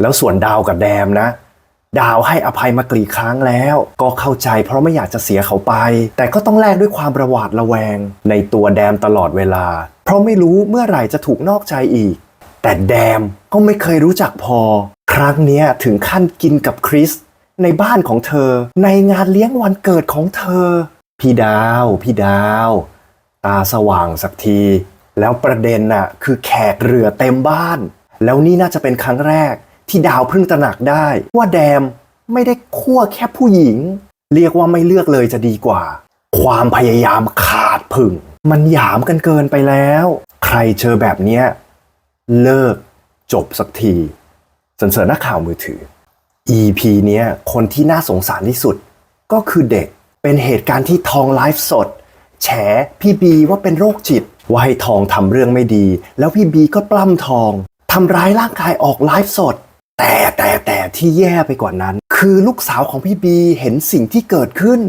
แล้วส่วนดาวกับแดมนะ ดาวให้อภัยมากี่ครั้งแล้ว ก็เข้าใจเพราะไม่อยากจะเสียเขาไป แต่ก็ต้องแลกด้วยความประหวาดระแวง ในตัวแดมตลอดเวลา เพราะไม่รู้เมื่อไหร่จะถูกนอกใจอีก แต่แดมก็ไม่เคยรู้จักพอ ครั้งนี้ถึงขั้นกินกับคริสในบ้านของเธอ ในงานเลี้ยงวันเกิดของเธอ พี่ดาว พี่ดาว ตาสว่างสักที แล้วประเด็นน่ะคือแขกเรือเต็มบ้าน แล้วนี่น่าจะเป็นครั้งแรก ที่ดาวเพิ่งตระหนักได้ ว่าแดมไม่ได้คั่วแค่ผู้หญิง เรียกว่าไม่เลือกเลยจะดีกว่า ความพยายามขาดผึ่ง มันหยามกันเกินไปแล้ว ใครเจอแบบเนี้ยเลิกจบสักทีสันเสริญนักข่าวมือถือ EP เนี้ยคนที่น่าสงสารที่สุด ก็คือเด็กเป็นเหตุการณ์ที่ทองไลฟ์สด แฉพี่บีว่าเป็นโรคจิต ว่าให้ทองทำเรื่องไม่ดี แล้วพี่บีก็ปล้ำทองทำร้ายร่างกายออกไลฟ์สด แต่แต่แต่ที่แย่ไปกว่านั้น คือลูกสาวของพี่บีเห็นสิ่งที่เกิดขึ้น